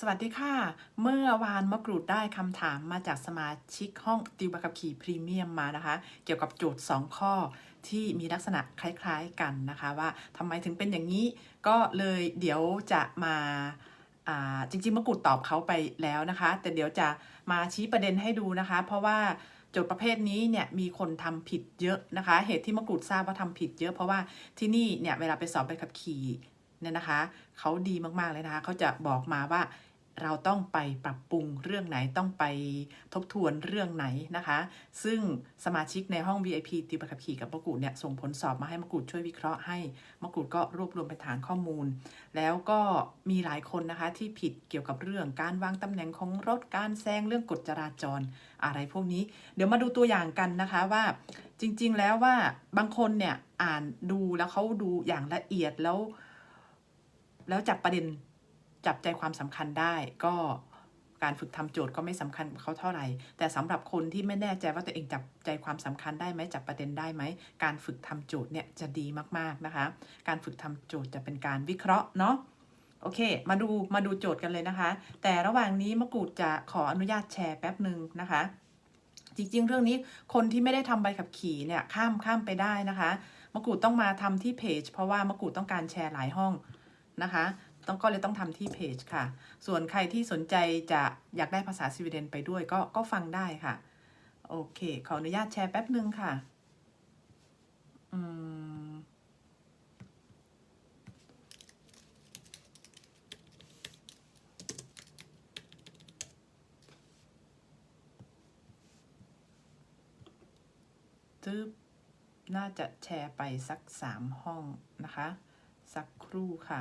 สวัสดีค่ะ เมื่อวานมะกรูดได้คำถามมาจากสมาชิกห้องติวบักับขี่พรีเมียมมานะคะ เกี่ยวกับโจทย์ 2 ข้อที่มีลักษณะคล้าย ๆกันนะคะ ว่าทำไมถึงเป็นอย่างนี้ก็เลยเดี๋ยวจะมาอ่าจริงๆมะกรูดตอบเขาไปแล้วนะคะ แต่เดี๋ยวจะมาชี้ประเด็นให้ดูนะคะ เพราะว่าโจทย์ประเภทนี้เนี่ยมีคนทำผิดเยอะนะคะ เหตุที่มะกรูดทราบว่าทำผิดเยอะ เพราะว่าที่นี่เนี่ยเวลาไปสอบใบขับขี่เนี่ยนะคะ เขาดีมากๆเลยนะคะ เขาจะบอกมาว่า เราต้องไปปรับปรุงเรื่องไหนต้องไปทบทวนเรื่องไหนนะคะ ซึ่งสมาชิกในห้อง VIP ติวบัตรขับขี่กับมะกรูดเนี่ยส่งผลสอบมาให้มะกรูดช่วยวิเคราะห์ให้มะกรูดก็รวบรวมเป็นฐานข้อมูล แล้วก็มีหลายคนนะคะที่ผิดเกี่ยวกับเรื่องการวางตำแหน่งของรถการแซงเรื่องกฎจราจรอะไรพวกนี้ เดี๋ยวมาดูตัวอย่างกันนะคะว่าจริง ๆ แล้วว่าบางคนเนี่ยอ่านดูแล้วเขาดูอย่างละเอียดแล้ว แล้วจับประเด็น จับใจความสำคัญได้ก็การฝึกทำโจทย์ก็ไม่สำคัญเขาเท่าไหร่ แต่สำหรับคนที่ไม่แน่ใจว่าตัวเองจับใจความสำคัญได้ไหมจับประเด็นได้ไหม การฝึกทำโจทย์เนี่ยจะดีมากๆนะคะ การฝึกทำโจทย์จะเป็นการวิเคราะห์เนาะโอเค มาดูมาดูโจทย์กันเลยนะคะ แต่ระหว่างนี้มะกรูดจะขออนุญาตแชร์แป๊บหนึ่งนะคะ จริงๆ เรื่องนี้คนที่ไม่ได้ทำใบขับขี่เนี่ยข้ามข้ามไปได้นะคะมะกรูดต้องมาทำที่เพจเพราะว่ามะกรูดต้องการแชร์หลายห้องนะคะ ต้องก็เลยต้องทำที่เพจค่ะ ส่วนใครที่สนใจจะอยากได้ภาษาสวีเดนไปด้วยก็ก็ฟังได้ค่ะ โอเค ขออนุญาตแชร์แป๊บหนึ่งค่ะอืมตึ๊บน่าจะแชร์ไปสักสามห้องนะคะ สักครู่ค่ะ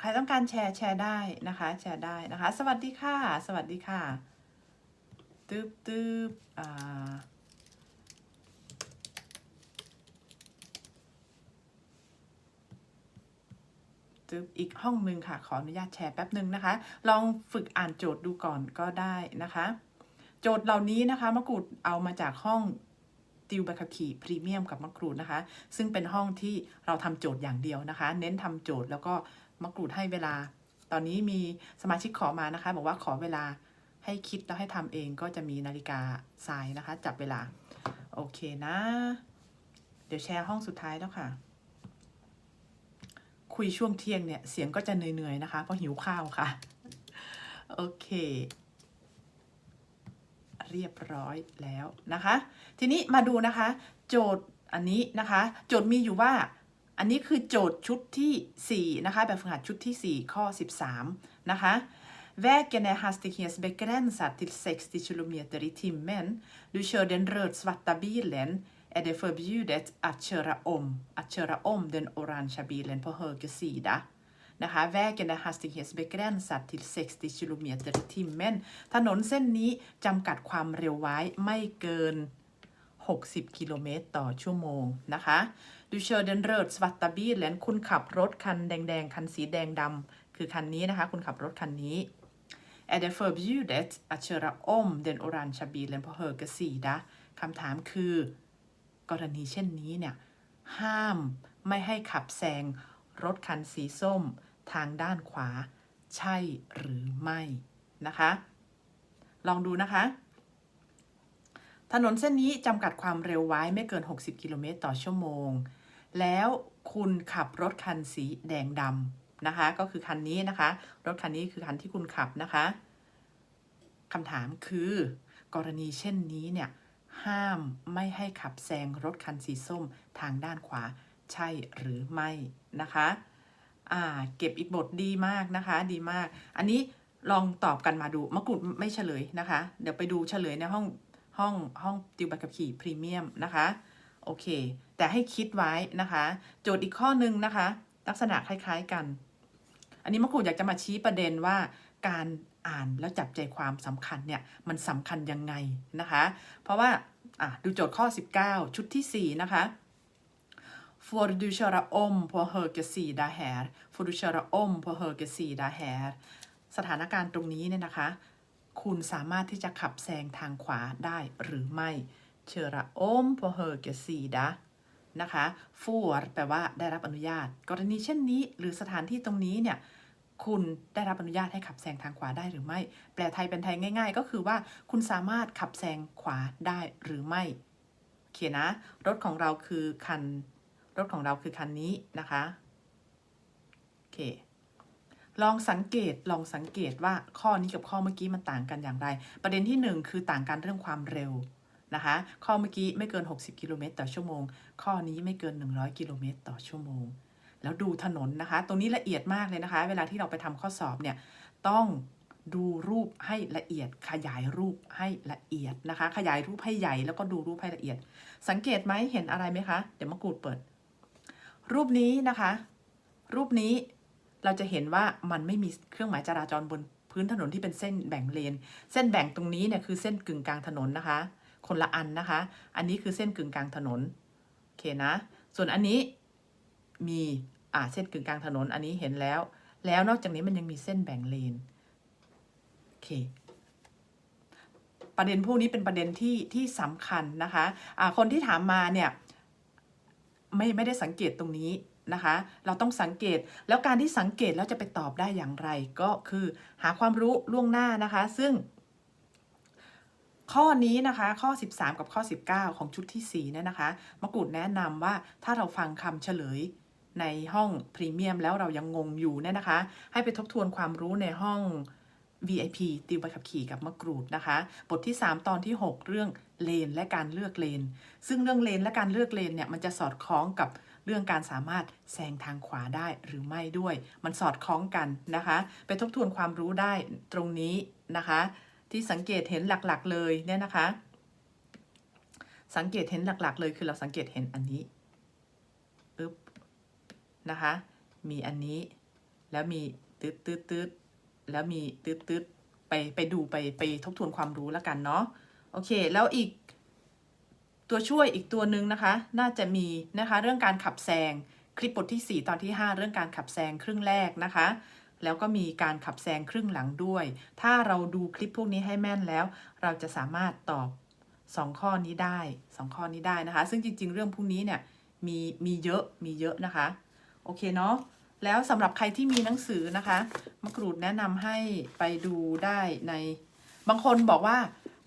ใครต้องการแชร์แชร์ได้นะคะ แชร์ได้นะคะ สวัสดีค่ะ สวัสดีค่ะตึ๊บตึ๊บอ่าตึ๊บอีกห้องหนึ่งค่ะ ขออนุญาตแชร์แป๊บหนึ่งนะคะ ลองฝึกอ่านโจทย์ดูก่อนก็ได้นะคะ โจทย์เหล่านี้นะคะมะกรูดเอามาจากห้อง ติวใบขับขี่พรีเมียมกับมะกรูดนะคะ ซึ่งเป็นห้องที่เราทำโจทย์อย่างเดียวนะคะ เน้นทำโจทย์แล้วก็มะกรูดให้เวลา ตอนนี้มีสมาชิกขอมานะคะ บอกว่าขอเวลาให้คิดแล้วให้ทำเองก็จะมีนาฬิกาทรายนะคะ จับเวลา โอเคนะ เดี๋ยวแชร์ห้องสุดท้ายแล้วค่ะ คุยช่วงเที่ยงเนี่ย เสียงก็จะเหนื่อยๆนะคะ เพราะหิวข้าวค่ะ โอเค เรียบร้อยแล้วนะคะ ทีนี้มาดูนะคะ โจทย์อันนี้นะคะ โจทย์มีอยู่ว่าอันนี้คือโจทย์ชุดที่ 4 นะคะ แบบฝึกหัดชุดที่ 4 ข้อ 13 นะคะ Vägen är hastighetsbegränsad till 60 km i timmen. Du kör den röd-svarta bilen är det förbjudet att köra om, att köra om den orangea bilen på höger sida. นะคะ vägen är hastighetsbegränsad till 60 km i timmen ถนนเส้นนี้จำกัดความเร็วไว้ไม่เกิน 60 กิโลเมตรต่อชั่วโมงนะคะดูเชอร์เดนเริร์ดสวัตตาบีแลนคุณขับรถคันแดงๆ คันสีแดงดำคือคันนี้นะคะ คุณขับรถคันนี้ är det förbjudet att köra om den orangea bilen på höger sida คำถามคือ กรณีเช่นนี้เนี่ย ห้ามไม่ให้ขับแซงรถคันสีส้ม ทางด้านขวา ใช่หรือไม่นะคะ ลองดูนะคะ ถนนเส้นนี้จำกัดความเร็วไว้ไม่เกิน 60 กิโลเมตรต่อชั่วโมง แล้วคุณขับรถคันสีแดงดำนะคะ ก็คือคันนี้นะคะ รถคันนี้คือคันที่คุณขับนะคะคำถามคือกรณีเช่นนี้เนี่ย ห้ามไม่ให้ขับแซงรถคันสีส้มทางด้านขวา ใช่หรือไม่นะคะ อ่าเก็บอีกบทดีมากนะคะ ดีมาก อันนี้ลองตอบกันมาดูมะกรูดไม่เฉลยนะคะ เดี๋ยวไปดูเฉลยในห้องห้องห้องติวใบขับขี่พรีเมียมนะคะโอเค แต่ให้คิดไว้นะคะ โจทย์อีกข้อหนึ่งนะคะ ลักษณะคล้ายๆกัน อันนี้มะกรูดอยากจะมาชี้ประเด็นว่าการอ่านแล้วจับใจความสำคัญเนี่ยมันสำคัญยังไงนะคะ เพราะว่าดูโจทย์ข้อ 19 ชุดที่ 4 นะคะ Får du köra om på höger sida här? Får du köra om på höger sida här? สถานการณ์ตรงนี้เนี่ยนะคะ คุณสามารถที่จะขับแซงทางขวาได้หรือไม่ köra om på höger sida นะคะ for แปลว่าได้รับอนุญาต กรณีเช่นนี้หรือสถานที่ตรงนี้เนี่ยคุณได้รับอนุญาตให้ขับแซงทางขวาได้หรือไม่ แปลไทยเป็นไทยง่าย ๆ ก็คือว่าคุณสามารถขับแซงขวาได้หรือไม่โอเคนะ รถของเราคือคัน รถของเราคือคันนี้นะคะโอเคลองสังเกตลองสังเกตว่าข้อนี้กับข้อเมื่อกี้มันต่างกันอย่างไร ประเด็นที่หนึ่งคือต่างกันเรื่องความเร็วนะคะ ข้อเมื่อกี้ไม่เกิน 60 กิโลเมตรต่อชั่วโมง ข้อนี้ไม่เกิน 100 กิโลเมตรต่อชั่วโมง แล้วดูถนนนะคะ ตรงนี้ละเอียดมากเลยนะคะ เวลาที่เราไปทำข้อสอบเนี่ยต้องดูรูปให้ละเอียด ขยายรูปให้ละเอียดนะคะ ขยายรูปให้ใหญ่แล้วก็ดูรูปให้ละเอียด สังเกตไหมเห็นอะไรไหมคะ เดี๋ยวมากรูดเปิด รูปนี้นะคะ รูปนี้เราจะเห็นว่ามันไม่มีเครื่องหมายจราจรบนพื้นถนนที่เป็นเส้นแบ่งเลน เส้นแบ่งตรงนี้เนี่ยคือเส้นกึ่งกลางถนนนะคะ คนละอันนะคะ อันนี้คือเส้นกึ่งกลางถนน โอเคนะ ส่วนอันนี้มีอ่าเส้นกึ่งกลางถนนอันนี้เห็นแล้ว แล้วนอกจากนี้มันยังมีเส้นแบ่งเลน โอเค ประเด็นพวกนี้เป็นประเด็นที่ที่สำคัญนะคะะคนที่ถามมาเนี่ย ไม่ไม่ได้สังเกตตรงนี้นะคะ เราต้องสังเกตแล้วการที่สังเกตแล้วจะไปตอบได้อย่างไรก็คือหาความรู้ล่วงหน้านะคะ ซึ่ง ข้อนี้นะคะ ข้อ 13 กับข้อ 19 ของชุดที่4เนี่ยนะคะมะกรูดแนะนำว่าถ้าเราฟังคำเฉลยในห้องพรีเมียมแล้วเรายังงงอยู่เนี่ยนะคะ ให้ไปทบทวนความรู้ในห้อง VIP ติวใบขับขี่กับมะกรูดนะคะ บทที่ 3 ตอนที่ 6 เรื่องเลนและการเลือกเลน ซึ่งเรื่องเลนและการเลือกเลนเนี่ยมันจะสอดคล้องกับเรื่องการสามารถแซงทางขวาได้หรือไม่ด้วย มันสอดคล้องกันนะคะ ไปทบทวนความรู้ได้ตรงนี้นะคะ ที่สังเกตเห็นหลักๆเลยเนี่ยนะคะ สังเกตเห็นหลักๆ เลยคือเราสังเกตเห็นอันนี้อึ๊บนะคะ มีอันนี้แล้วมีตืดตืดตืด แล้วมีตืดตืดไปไปดูไปไปทบทวนความรู้แล้วกันเนาะโอเค แล้วอีกตัวช่วยอีกตัวหนึ่งนะคะ น่าจะมีนะคะเรื่องการขับแซงคลิปบทที่ 4 ตอนที่ 5 เรื่องการขับแซงครึ่งแรกนะคะ แล้วก็มีการขับแซงครึ่งหลังด้วย ถ้าเราดูคลิปพวกนี้ให้แม่นแล้ว เราจะสามารถตอบ 2 ข้อนี้ได้ 2 ข้อนี้ได้นะคะ ซึ่งจริง ๆ เรื่องพวกนี้เนี่ยมีมีเยอะมีเยอะนะคะ โอเคเนาะ แล้วสำหรับใครที่มีหนังสือนะคะ มะกรูดแนะนำให้ไปดูได้ใน บางคนบอกว่า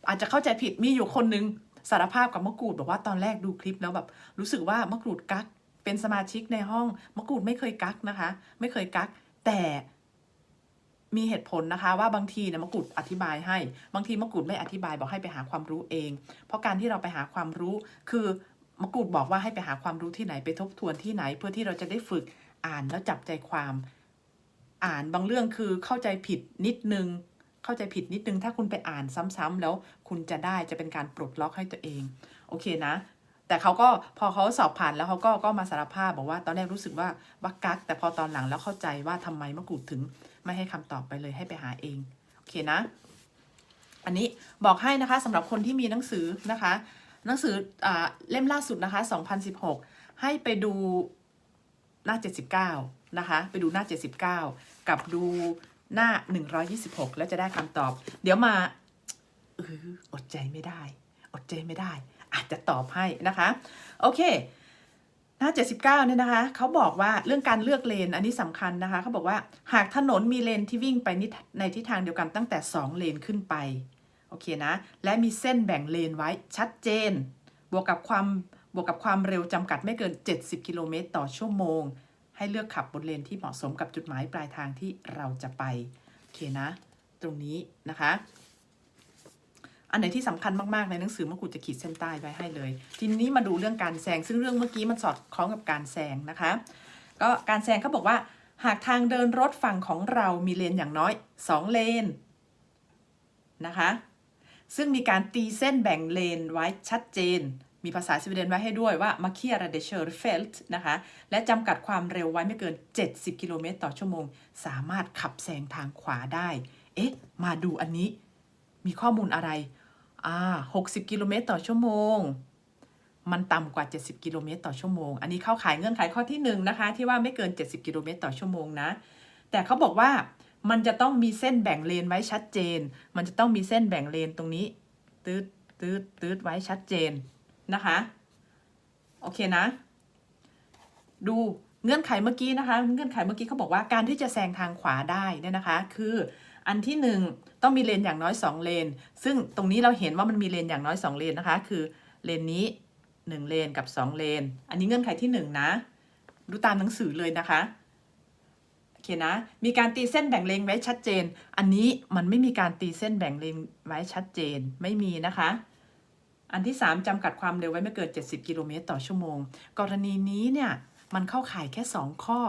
อาจจะเข้าใจผิดมีอยู่คนนึงสารภาพกับมะกรูดบอกว่าตอนแรกดูคลิปแล้วแบบรู้สึกว่ามะกรูดกักเป็นสมาชิกในห้องมะกรูดไม่เคยกักนะคะ ไม่เคยกัก แต่มีเหตุผลนะคะ ว่าบางทีเนี่ยมะกรูดอธิบายให้ บางทีมะกรูดไม่อธิบายบอกให้ไปหาความรู้เอง เพราะการที่เราไปหาความรู้คือมะกรูดบอกว่าให้ไปหาความรู้ที่ไหนไปทบทวนที่ไหน เพื่อที่เราจะได้ฝึก อ่านแล้วจับใจความ อ่านบางเรื่องคือเข้าใจผิดนิดนึง เข้าใจผิดนิดนึง ถ้าคุณไปอ่านซ้ำๆแล้วคุณจะได้จะเป็นการปลดล็อกให้ตัวเอง โอเคนะ แต่เขาก็พอเขาสอบผ่านแล้วเขาก็ก็มาสารภาพบอกว่าตอนแรกรู้สึกว่าวักกัก แต่พอตอนหลังแล้วเข้าใจว่าทำไมมะกรูดถึง ไม่ให้คำตอบไปเลยให้ไปหาเอง โอเคนะ อันนี้บอกให้นะคะสำหรับคนที่มีหนังสือนะคะหนังสืออเล่มล่าสุดนะคะ 2016 ให้ไปดู หน้า 79 นะคะ ไปดูหน้า 79 กับดูหน้า 126 แล้วจะได้คำตอบ เดี๋ยวมาเอออดใจไม่ได้ อดใจไม่ได้ อาจจะตอบให้นะคะ โอเค หน้า 79 เนี่ยนะคะ เขาบอกว่าเรื่องการเลือกเลน อันนี้สำคัญนะคะ เขาบอกว่าหากถนนมีเลนที่วิ่งไปในทิศทางเดียวกันตั้งแต่ 2 เลนขึ้นไป โอเคนะ และมีเส้นแบ่งเลนไว้ชัดเจน บวกกับความ บวกกับความเร็วจำกัดไม่เกิน 70 กิโลเมตรต่อชั่วโมง ให้เลือกขับบนเลนที่เหมาะสมกับจุดหมายปลายทางที่เราจะไป โอเคนะ ตรงนี้นะคะ อันไหนที่สำคัญมากๆ ในหนังสือมะกรูดจะขีดเส้นใต้ไว้ให้เลย ทีนี้มาดูเรื่องการแซง ซึ่งเรื่องเมื่อกี้มันสอดคล้องกับการแซงนะคะ ก็การแซงเขาบอกว่า หากทางเดินรถฝั่งของเรามีเลนอย่างน้อย 2 เลนนะคะซึ่งมีการตีเส้นแบ่งเลนไว้ชัดเจน มีภาษาสวีเดนไว้ให้ด้วยว่า m a r k e r a d e k ö r f ä l t นะคะ และจำกัดความเร็วไว้ไม่เกิน 70 กิโลเมตรต่อชั่วโมง สามารถขับแซงทางขวาได้ เอ๊ะ มาดูอันนี้ มีข้อมูลอะไร อ่า 60 กิโลเมตรต่อชั่วโมง มันต่ำกว่า 70 กิโลเมตรต่อชั่วโมง อันนี้เข้าขายเงื่อนไขข้อที่1นงนะคะ ที่ว่าไม่เกิน 70 กิโลเมตรต่อชั่วโมงนะ แต่เขาบอกว่ามันจะต้องมีเส้นแบ่งเลนไว้ชัดเจน มันจะต้องมีเส้นแบ่งเลนตรงนี้ตืดตืดตืดไว้ชัดเจน นะคะ โอเคนะ ดูเงื่อนไขเมื่อกี้นะคะ เงื่อนไขเมื่อกี้เขาบอกว่าการที่จะแซงทางขวาได้เนี่ยนะคะ คืออันที่หนึ่งต้องมีเลนอย่างน้อย 2 เลน ซึ่งตรงนี้เราเห็นว่ามันมีเลนอย่างน้อย 2 เลนนะคะ คือเลนนี้ 1 เลนกับ 2 เลน อันนี้เงื่อนไขที่ 1 นะ ดูตามหนังสือเลยนะคะโอเคนะ มีการตีเส้นแบ่งเลนไว้ชัดเจน อันนี้มันไม่มีการตีเส้นแบ่งเลนไว้ชัดเจนไม่มีนะคะ อันที่ 3จำกัดความเร็วไว้ไม่เกิน 70 กิโลเมตรต่อชั่วโมง กรณีนี้เนี่ยมันเข้าข่ายแค่ 2 ข้อ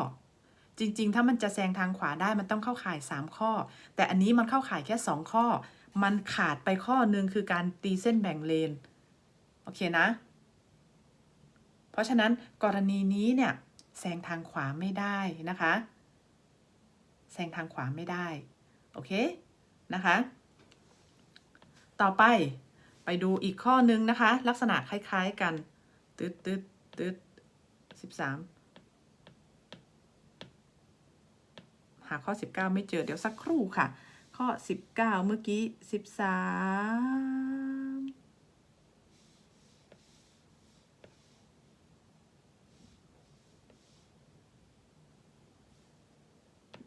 จริงๆ ถ้ามันจะแซงทางขวาได้มันต้องเข้าข่าย 3 ข้อ แต่อันนี้มันเข้าข่ายแค่ 2 ข้อ มันขาดไปข้อหนึ่งคือการตีเส้นแบ่งเลน โอเคนะ เพราะฉะนั้นกรณีนี้เนี่ยแซงทางขวาไม่ได้นะคะ แซงทางขวาไม่ได้ โอเค นะคะ ต่อไป ไปดูอีกข้อนึงนะคะ ลักษณะคล้ายๆกัน ตึ๊ดตึ๊ดตึ๊ดสิบสามหาข้อ 19 ไม่เจอเดี๋ยวสักครู่ค่ะ ข้อ 19 เมื่อกี้ 13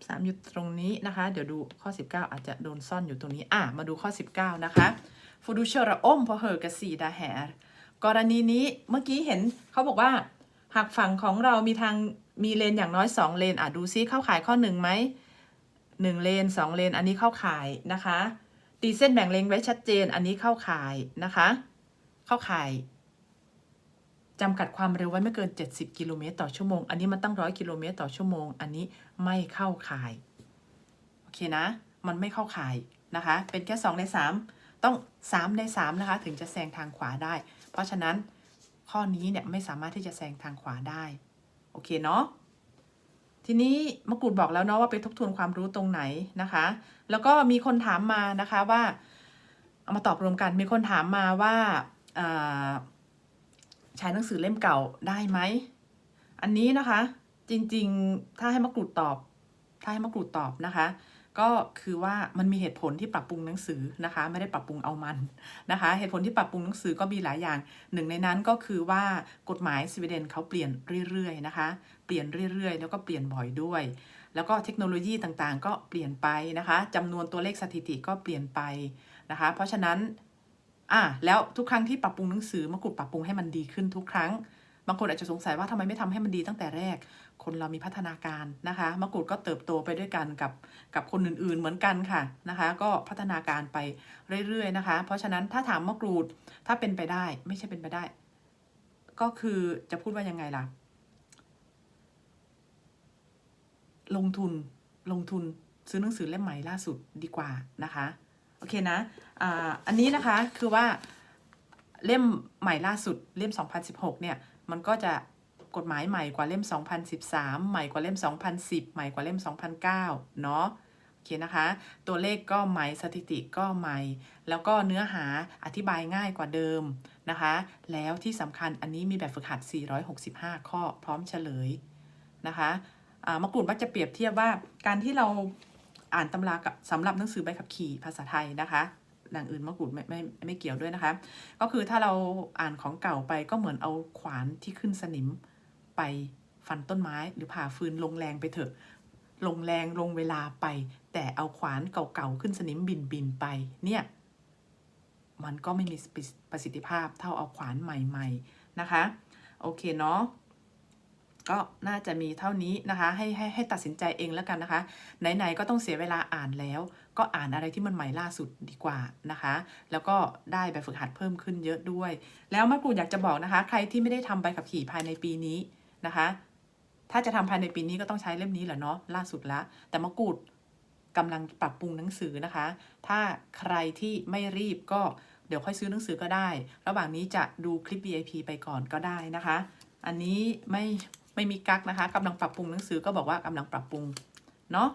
สามอยู่ตรงนี้นะคะ เดี๋ยวดูข้อ 19 อาจจะโดนซ่อนอยู่ตรงนี้ อะ มาดูข้อ 19 นะคะ ฟูดูเชอร์อมพอเหอกสีดาแหรกรณีนี้เมื่อกี้เห็นเขาบอกว่า หากฝั่งของเรามีทางมีเลนอย่างน้อย 2 เลนอะดูซิเข้าข่ายข้อ1ไหม1เลน 2 เลน อันนี้เข้าข่ายนะคะ ตีเส้นแบ่งเลนไว้ชัดเจน อันนี้เข้าข่ายนะคะ เข้าข่ายจำกัดความเร็วไว้ไม่เกิน 70 กิโลเมตรต่อชั่วโมง อันนี้มันตั้งร้อยกิโลเมตรต่อชั่วโมง อันนี้ไม่เข้าข่าย โอเคนะ มันไม่เข้าข่ายนะคะ เป็นแค่2ใน3 ต้อง 3 ใน 3 นะคะ ถึงจะแซงทางขวาได้ เพราะฉะนั้นข้อนี้เนี่ยไม่สามารถที่จะแซงทางขวาได้ โอเคเนาะทีนี้มะกรูดบอกแล้วเนาะว่าไปทบทวนความรู้ตรงไหนนะคะ แล้วก็มีคนถามมานะคะว่า เอามาตอบรวมกันมีคนถามมาว่าาใช้หนังสือเล่มเก่าได้ไหมอันนี้นะคะจริงๆ ถ้าให้มะกรูดตอบ ถ้าให้มะกรูดตอบนะคะ ก็คือว่ามันมีเหตุผลที่ปรับปรุงหนังสือนะคะ ไม่ได้ปรับปรุงเอามันนะคะ เหตุผลที่ปรับปรุงหนังสือก็มีหลายอย่าง หนึ่งในนั้นก็คือว่ากฎหมายสวีเดนเขาเปลี่ยนเรื่อยๆนะคะ เปลี่ยนเรื่อยๆ แล้วก็เปลี่ยนบ่อยด้วย แล้วก็เทคโนโลยีต่างๆ ก็เปลี่ยนไปนะคะจำนวนตัวเลขสถิติก็เปลี่ยนไปนะคะ เพราะฉะนั้นอะแล้วทุกครั้งที่ปรับปรุงหนังสือมะกรูดปรับปรุงให้มันดีขึ้นทุกครั้งบางคนอาจจะสงสัยว่าทำไมไม่ทำให้มันดีตั้งแต่แรก คนเรามีพัฒนาการนะคะมะกรูดก็เติบโตไปด้วยกันกับกับคนอื่นๆเหมือนกันค่ะนะคะ ก็พัฒนาการไปเรื่อยๆนะคะ เพราะฉะนั้นถ้าถามมะกรูดถ้าเป็นไปได้ไม่ใช่เป็นไปได้ ก็คือจะพูดว่ายังไงล่ะ ลงทุนลงทุนซื้อหนังสือเล่มใหม่ล่าสุดดีกว่านะคะโอเคนะอ่าอันนี้นะคะคือว่าเล่มใหม่ล่าสุดเล่ม 2016 เนี่ย มันก็จะ กฎหมายใหม่กว่าเล่ม 2013 ใหม่กว่าเล่ม 2010 ใหม่กว่าเล่ม 2009 เนาะโอเคนะคะ ตัวเลขก็ใหม่สถิติก็ใหม่ แล้วก็เนื้อหาอธิบายง่ายกว่าเดิมนะคะ แล้วที่สำคัญอันนี้มีแบบฝึกหัด 465 ข้อพร้อมเฉลยนะคะมะกรูดมักจะเปรียบเทียบว่าการที่เราอ่านตำรากับสำหรับหนังสือใบขับขี่ภาษาไทยนะคะอย่างอื่นมะกรูดไม่ไม่ไม่เกี่ยวด้วยนะคะ ก็คือถ้าเราอ่านของเก่าไปก็เหมือนเอาขวานที่ขึ้นสนิม ไปฟันต้นไม้หรือผ่าฟืนลงแรงไปเถอะ ลงแรงลงเวลาไป แต่เอาขวานเก่าๆขึ้นสนิมบินบินไปเนี่ยมันก็ไม่มีประสิทธิภาพเท่าเอาขวานใหม่ๆนะคะ โอเคเนาะก็น่าจะมีเท่านี้นะคะให้ให้ให้ตัดสินใจเองแล้วกันนะคะ ไหนๆก็ต้องเสียเวลาอ่านแล้ว ก็อ่านอะไรที่มันใหม่ล่าสุดดีกว่านะคะ แล้วก็ได้แบฝึกหัดเพิ่มขึ้นเยอะด้วย แล้วมะกรูดอยากจะบอกนะคะ ใครที่ไม่ได้ทำใบขับขี่ภายในปีนี้ นะคะ ถ้าจะทำภายในปีนี้ก็ต้องใช้เล่มนี้แหละเนาะล่าสุดละแต่มะกรูดกำลังปรับปรุงหนังสือนะคะ ถ้าใครที่ไม่รีบก็เดี๋ยวค่อยซื้อหนังสือก็ได้ ระหว่างนี้จะดูคลิป VIP ไปก่อนก็ได้นะคะ อันนี้ไม่ไม่มีกักนะคะกำลังปรับปรุงหนังสือก็บอกว่ากำลังปรับปรุงเนาะ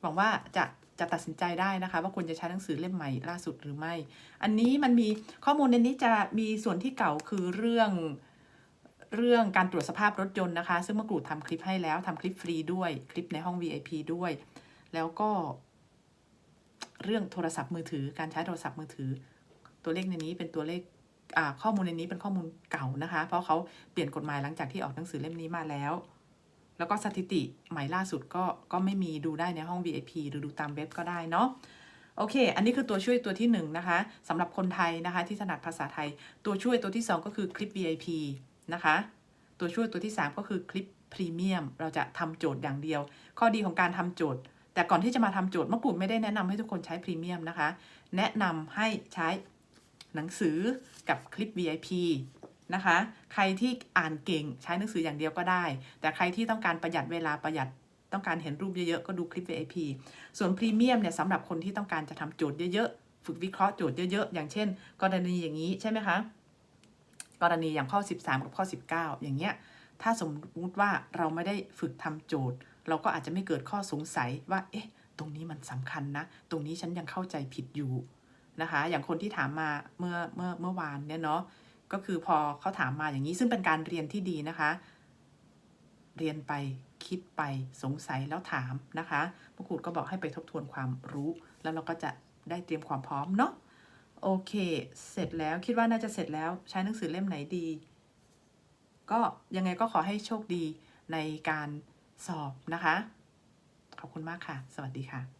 หวังว่าจะจะตัดสินใจได้นะคะ ว่าควรจะใช้หนังสือเล่มใหม่ล่าสุดหรือไม่ อันนี้มันมีข้อมูลในนี้จะมีส่วนที่เก่าคือเรื่อง เรื่องการตรวจสภาพรถยนต์นะคะ ซึ่งมะกรูดทำคลิปให้แล้วทำคลิปฟรีด้วยคลิปในห้อง VIP ด้วย แล้วก็ เรื่องโทรศัพท์มือถือ การใช้โทรศัพท์มือถือ ตัวเลขในนี้เป็นตัวเลขข้อมูลในนี้เป็นข้อมูลเก่านะคะ เพราะเขาเปลี่ยนกฎหมายหลังจากที่ออกหนังสือเล่มนี้มาแล้ว แล้วก็สถิติใหม่ล่าสุดก็ก็ไม่มีดูได้ในห้อง VIP หรือดูตามเว็บก็ได้เนาะโอเค อันนี้คือตัวช่วยตัวที่1นงนะคะสำหรับคนไทยนะคะที่ถนัดภาษาไทย ตัวช่วยตัวที่ 2 ก็คือคลิป VIP นะคะ ตัวช่วยตัวที่ 3 ก็คือคลิปพรีเมียมเราจะทำโจทย์อย่างเดียว ข้อดีของการทำโจทย์ แต่ก่อนที่จะมาทำโจทย์มะกรูดไม่ได้แนะนำให้ทุกคนใช้พรีเมียมนะคะ แนะนำให้ใช้หนังสือกับคลิป VIP นะคะ ใครที่อ่านเก่งใช้หนังสืออย่างเดียวก็ได้ แต่ใครที่ต้องการประหยัดเวลาประหยัดต้องการเห็นรูปเยอะๆ ก็ดูคลิป VIP ส่วนพรีเมียมเนี่ยสำหรับคนที่ต้องการจะทำโจทย์เยอะๆ ฝึกวิเคราะห์โจทย์เยอะๆ อย่างเช่น กรณีอย่างนี้ใช่ไหมคะ กรณีอย่างข้อ 13 กับข้อ 19 อย่างเงี้ย ถ้าสมมุติว่าเราไม่ได้ฝึกทำโจทย์ เราก็อาจจะไม่เกิดข้อสงสัยว่า เอ๊ะ ตรงนี้มันสำคัญนะ ตรงนี้ฉันยังเข้าใจผิดอยู่นะคะ อย่างคนที่ถามมาเมื่อเมื่อเมื่อวานเนี่ยเนาะ ก็คือพอเขาถามมาอย่างนี้ซึ่งเป็นการเรียนที่ดีนะคะ เรียนไปคิดไปสงสัยแล้วถามนะคะพวกครูก็บอกให้ไปทบทวนความรู้ แล้วเราก็จะได้เตรียมความพร้อมเนาะ โอเค เสร็จแล้วคิดว่าน่าจะเสร็จแล้วใช้หนังสือเล่มไหนดี ก็ยังไงก็ขอให้โชคดีในการสอบนะคะ ขอบคุณมากค่ะ สวัสดีค่ะ